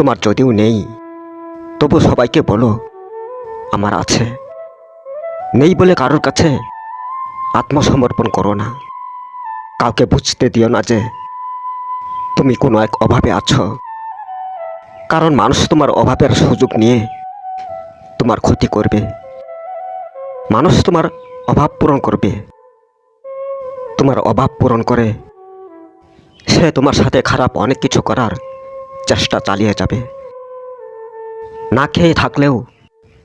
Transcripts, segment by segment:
তোমার যদিও নেই, তবু সবাইকে বলো, আমার আছে। নেই বলে কারোর কাছে আত্মসমর্পণ করো না। কাউকে বুঝতে দিও না যে তুমি কোনো এক অভাবে আছো। কারণ মানুষ তোমার অভাবের সুযোগ নিয়ে তোমার ক্ষতি করবে। মানুষ তোমার অভাব পূরণ করবে। তোমার অভাব পূরণ করে। সে তোমার সাথে খারাপ অনেক কিছু করার চেষ্টা চালিয়ে যাবে। না খেয়ে থাকলেও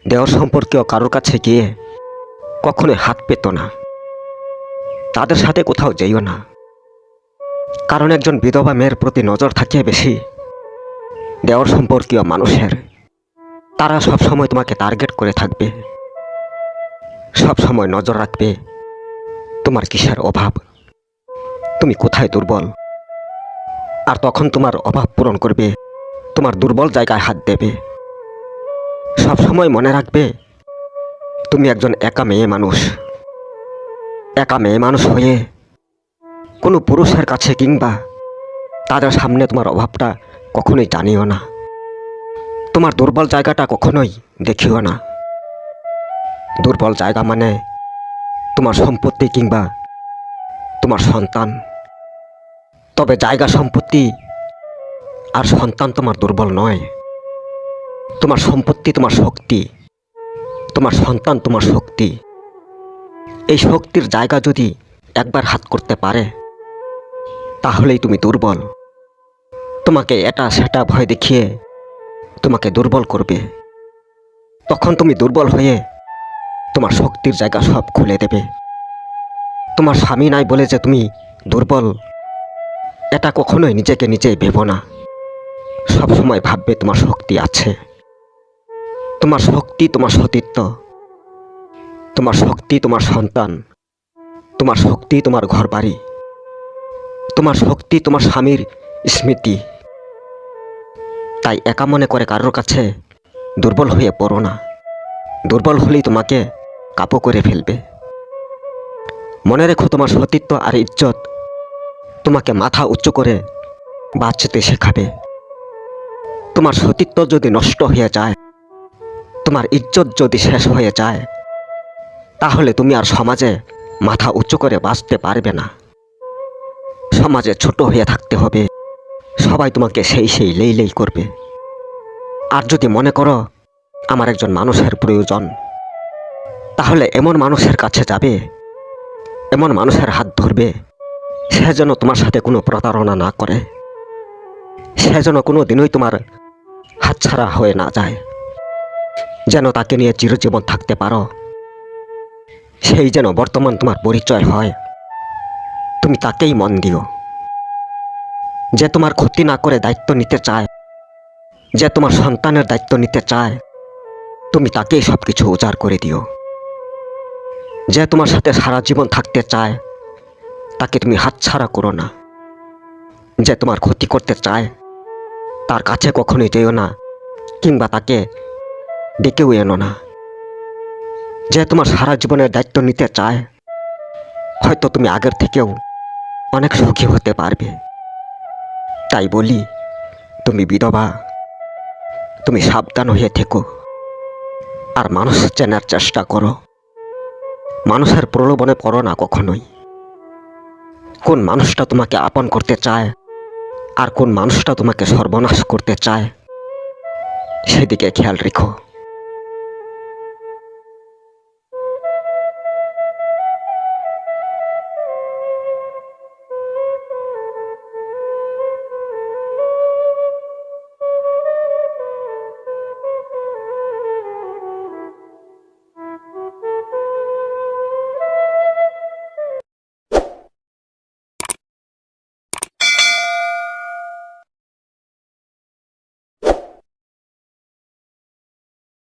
দেওয়ার সম্পর্কীয় কারোর কাছে গিয়ে কখনোই হাত পেত না। তাদের সাথে কোথাও যেও না। কারণ একজন বিধবা মেয়ের প্রতি নজর থাকে বেশি দেওয়ার সম্পর্কীয় মানুষের। তারা সব সময় তোমাকে টার্গেট করে থাকবে। সব সময় নজর রাখবে তোমার কিসের অভাব? তুমি কোথায় দুর্বল? আর তখন তোমার অভাব পূরণ করবে। তোমার দুর্বল জায়গায় হাত দেবে। সব সময় মনে রাখবে, তুমি একজন একা মেয়ে মানুষ। একা মেয়ে মানুষ হয়ে কোনো পুরুষের কাছে কিংবা তাদের সামনে তোমার অভাবটা কখনোই জানিও না। তোমার দুর্বল জায়গাটা কখনোই দেখিও না। দুর্বল জায়গা মানে তোমার সম্পত্তি কিংবা তোমার সন্তান। তবে জায়গা সম্পত্তি আর সন্তান তোমার দুর্বল নয়। তোমার সম্পত্তি তোমার শক্তি। তোমার সন্তান তোমার শক্তি। এই শক্তির জায়গা যদি একবার হাত করতে পারে, তাহলেই তুমি দুর্বল। তোমাকে এটা সেটা ভয় দেখিয়ে তোমাকে দুর্বল করবে। তখন তুমি দুর্বল হয়ে তোমার শক্তির জায়গা সব খুলে দেবে। তোমার স্বামী নাই বলে যে তুমি দুর্বল এটা কখনোই নিজেকে নিজেই ভেবো না। সব সময় ভাববে তোমার শক্তি আছে। তোমার শক্তি তোমার সতীত্ব। তোমার শক্তি তোমার সন্তান। তোমার শক্তি তোমার ঘর বাড়ি তোমার শক্তি তোমার স্বামীর স্মৃতি। তাই একা মনে করে কারোর কাছে দুর্বল হয়ে পড়ো না। দুর্বল হলেই তোমাকে কাপো করে ফেলবে। মনে রেখো তোমার সতীত্ব আর ইজ্জত তোমাকে মাথা উঁচু করে বাঁচতে শেখাবে। তোমার সতীত্ব যদি নষ্ট হয়ে যায়, তোমার ইজ্জত যদি শেষ হয়ে যায়, তাহলে তুমি আর সমাজে মাথা উঁচু করে বাঁচতে পারবে না। সমাজে ছোট হয়ে থাকতে হবে। সবাই তোমাকে সেই সেই লেই লেই করবে। আর যদি মনে করো আমার একজন মানুষের প্রয়োজন, তাহলে এমন মানুষের কাছে যাবে, এমন মানুষের হাত ধরবে সে যেন তোমার সাথে কোনো প্রতারণা না করে। সে যেন কোনো দিনই তোমার হাতছাড়া হয়ে না যায়। যেন তাকে নিয়ে চিরজীবন থাকতে পারো। সেই যেন বর্তমান তোমার পরিচয় হয়। তুমি তাকেই মন দিও। যে তোমার ক্ষতি না করে দায়িত্ব নিতে চায়, যে তোমার সন্তানের দায়িত্ব নিতে চায়, তুমি তাকেই সব কিছু উজাড় করে দিও। যে তোমার সাথে সারা জীবন থাকতে চায় তাকে তুমি হাতছাড়া করো না। যে তোমার ক্ষতি করতে চায়, তার কাছে কখনোই যেও না, কিংবা তাকে ডেকেও এনো না। যে তোমার সারা জীবনের দায়িত্ব নিতে চায়, হয়তো তুমি আগের থেকেও অনেক সুখী হতে পারবে। তাই বলি, তুমি বিধবা, তুমি সাবধান হয়ে থেকো, আর মানুষ চেনার চেষ্টা করো। মানুষের প্রলোভনে পড়ো না কখনোই। কোন মানুষটা তোমাকে আপন করতে চায়? আর কোন মানুষটা তোমাকে সর্বনাশ করতে চায়? সেদিকে খেয়াল রেখো।